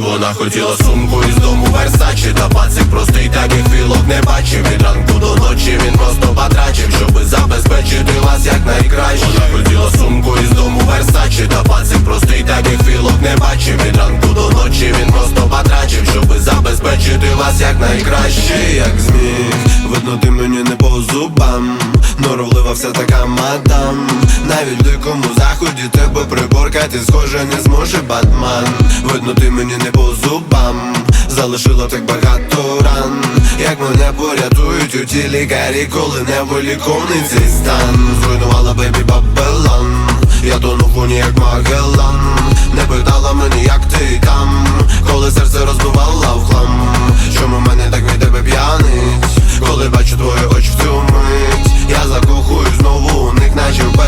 Вона хотіла сумку із дому Версачі Та пацик простий таких філок не бачив. Від ранку до ночі він просто потрачив Щоби забезпечити вас як найкраще. Вона хотіла сумку із дому Версачі Та пацик простий таких філок не бачив. Від ранку до ночі він просто потрачив Щоби забезпечити вас як найкраще як зміг. Видно ти мені не по зубам. Норовлива вся така мадам. Навіть в дикому заході тебе приборкати Схоже не зможе Батман. Видно ти мені не по зубам. Залишила так багато ран. Як мене порятують у ті лікарі Коли не виліковний цей стан. Зруйнувала бейбі Бабелан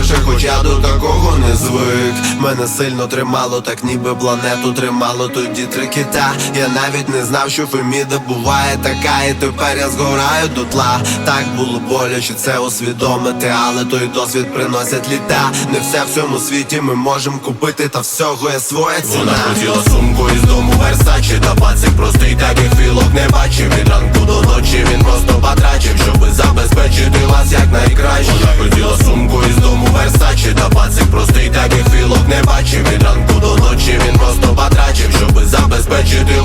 вперше, хоч я до такого не звик. Мене сильно тримало, так ніби планету тримало. Тоді три кита. Я навіть не знав, що Феміда буває така, і тепер я згораю до тла. Так було боляче це усвідомити, але той досвід приносять літа. Не все в цьому світі ми можемо купити, та всього є своя ціна. Вона хотіла сумку із дому Версачі. Та пацик простий таких філок не бачив. Від ранку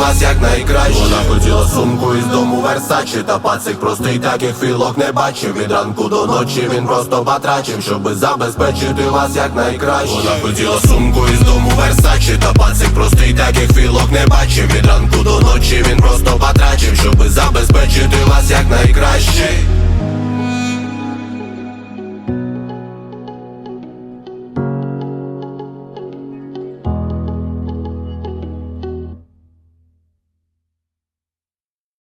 вас як найкраще. Вона хотіла сумку із дому Версачі Та пацик простий таких філок не бачив. Від ранку до ночі він просто батрачив, Щоби забезпечити вас як найкраще. Вона хотіла сумку із дому Версачі Та пацик простий таких філок не бачив. Від ранку до ночі він просто батрачив, Щоби забезпечити вас як найкраще